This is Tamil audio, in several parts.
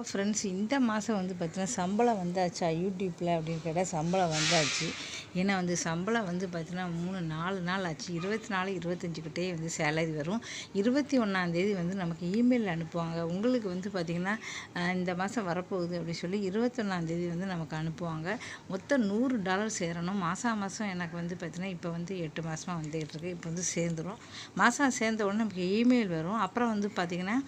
ஹலோ ஃப்ரெண்ட்ஸ் இந்த மாதம் வந்து பார்த்தீங்கன்னா சம்பளம் வந்தாச்சா யூடியூப்பில் அப்படின்னு கேட்டால் சம்பளம் வந்தாச்சு. ஏன்னா வந்து சம்பளம் வந்து பார்த்தீங்கன்னா மூணு நாலு நாள் ஆச்சு. இருபத்தி நாலு இருபத்தஞ்சுக்கிட்டே வந்து சேலரி வரும். இருபத்தி ஒன்றாந்தேதி வந்து நமக்கு இமெயில் அனுப்புவாங்க. உங்களுக்கு வந்து பார்த்திங்கன்னா இந்த மாதம் வரப்போகுது அப்படின்னு சொல்லி இருபத்தொன்னாந்தேதி வந்து நமக்கு அனுப்புவாங்க. மொத்தம் நூறு டாலர் சேரணும். மாதம் மாதம் எனக்கு வந்து பார்த்திங்கன்னா இப்போ வந்து எட்டு மாதமாக வந்துகிட்டு இருக்கு. இப்போ வந்து சேர்ந்துடும் மாதம் சேர்ந்த உடனே நமக்கு இமெயில் வரும். அப்புறம் வந்து பார்த்திங்கன்னா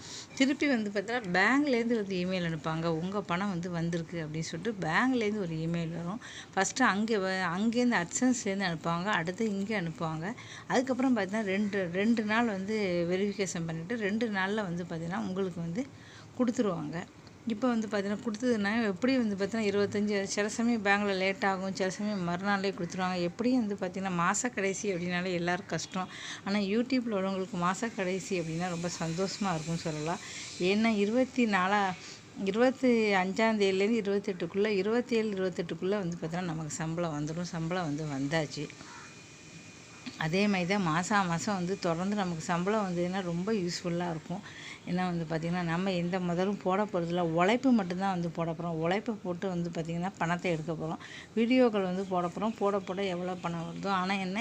திருப்பி வந்து பார்த்தீங்கன்னா பேங்க்லேருந்து வந்து இமெயில் அனுப்பாங்க உங்கள் பணம் வந்து வந்திருக்கு அப்படின்னு சொல்லிட்டு பேங்க்லேருந்து ஒரு இமெயில் வரும். ஃபஸ்ட்டு அங்கே அங்கேருந்து அட்சன்ஸ்லேருந்து அனுப்புவாங்க அடுத்து இங்கே அனுப்புவாங்க. அதுக்கப்புறம் பார்த்தீங்கன்னா ரெண்டு ரெண்டு நாள் வந்து வெரிஃபிகேஷன் பண்ணிவிட்டு ரெண்டு நாளில் வந்து பார்த்திங்கன்னா உங்களுக்கு வந்து கொடுத்துருவாங்க. இப்போ வந்து பார்த்தீங்கன்னா கொடுத்ததுன்னா எப்படி வந்து பார்த்தீங்கன்னா இருபத்தஞ்சி சில சமயம் பேங்கில் லேட் ஆகும் சில சமயம் மறுநாளே கொடுத்துருவாங்க. எப்படியும் வந்து பார்த்திங்கன்னா மாத கடைசி அப்படின்னாலே எல்லோரும் கஷ்டம். ஆனால் யூடியூப்பில் உள்ளவங்களுக்கு மாத கடைசி அப்படின்னா ரொம்ப சந்தோஷமாக இருக்கும்னு சொல்லலாம். ஏன்னா இருபத்தி நாலாக இருபத்தி அஞ்சாந்தேதியிலேருந்து இருபத்தெட்டுக்குள்ளே இருபத்தி ஏழு இருபத்தெட்டுக்குள்ளே வந்து பார்த்தோன்னா நமக்கு சம்பளம் வந்துடும். சம்பளம் வந்து வந்தாச்சு. அதே மாதிரி தான் மாதம் மாதம் வந்து தொடர்ந்து நமக்கு சம்பளம் வந்ததுன்னா ரொம்ப யூஸ்ஃபுல்லாக இருக்கும். ஏன்னா வந்து பார்த்திங்கன்னா நம்ம எந்த முதலும் போட போகிறதில்ல உழைப்பு மட்டும்தான் வந்து போட போகிறோம் உழைப்பை போட்டு வந்து பார்த்திங்கன்னா பணத்தை எடுக்க போகிறோம் வீடியோக்கள் வந்து போட போகிறோம் போட போட எவ்வளோ பணம் வருதோ ஆனால் என்ன?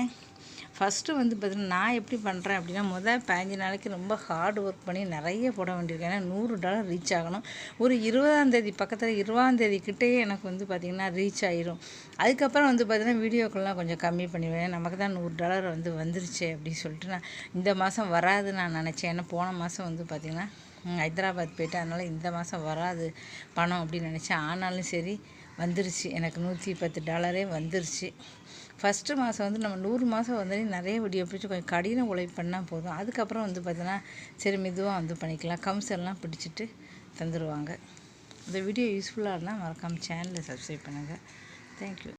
ஃபஸ்ட்டு வந்து பார்த்திங்கன்னா நான் எப்படி பண்ணுறேன் அப்படின்னா முதல் பதினஞ்சு நாளைக்கு ரொம்ப ஹார்ட் ஒர்க் பண்ணி நிறைய போட வேண்டியிருக்கு. ஏன்னா நூறு டாலர் ரீச் ஆகணும். ஒரு இருபதாந்தேதி பக்கத்தில் இருபதாந்தேதி கிட்டேயே எனக்கு வந்து பார்த்திங்கன்னா ரீச் ஆயிரும். அதுக்கப்புறம் வந்து பார்த்திங்கன்னா வீடியோக்கள்லாம் கொஞ்சம் கம்மி பண்ணிவிடுவேன் நமக்கு தான் நூறு டாலர் வந்து வந்துருச்சு அப்படின்னு சொல்லிட்டு நான் இந்த மாதம் வராது நான் நினச்சேன். ஏன்னா போன மாதம் வந்து பார்த்திங்கன்னா ஹைதராபாத் போயிட்டு அதனால் இந்த மாதம் வராது பணம் அப்படின்னு நினச்சேன். ஆனாலும் சரி வந்துருச்சு. எனக்கு நூற்றி பத்து டாலரே வந்துருச்சு. ஃபஸ்ட்டு மாதம் வந்து நம்ம நூறு மாதம் வந்து நிறைய வீடியோ பிடிச்சி கொஞ்சம் கடின உழைப்பு பண்ணால் போதும். அதுக்கப்புறம் வந்து பார்த்தீங்கன்னா சரி மெதுவாக வந்து பண்ணிக்கலாம். கம்ஸ் பிடிச்சிட்டு தந்துடுவாங்க இந்த வீடியோ யூஸ்ஃபுல்லாக இருந்தால் மறக்காமல் சேனலை சப்ஸ்கிரைப் பண்ணுங்கள் தேங்க்யூ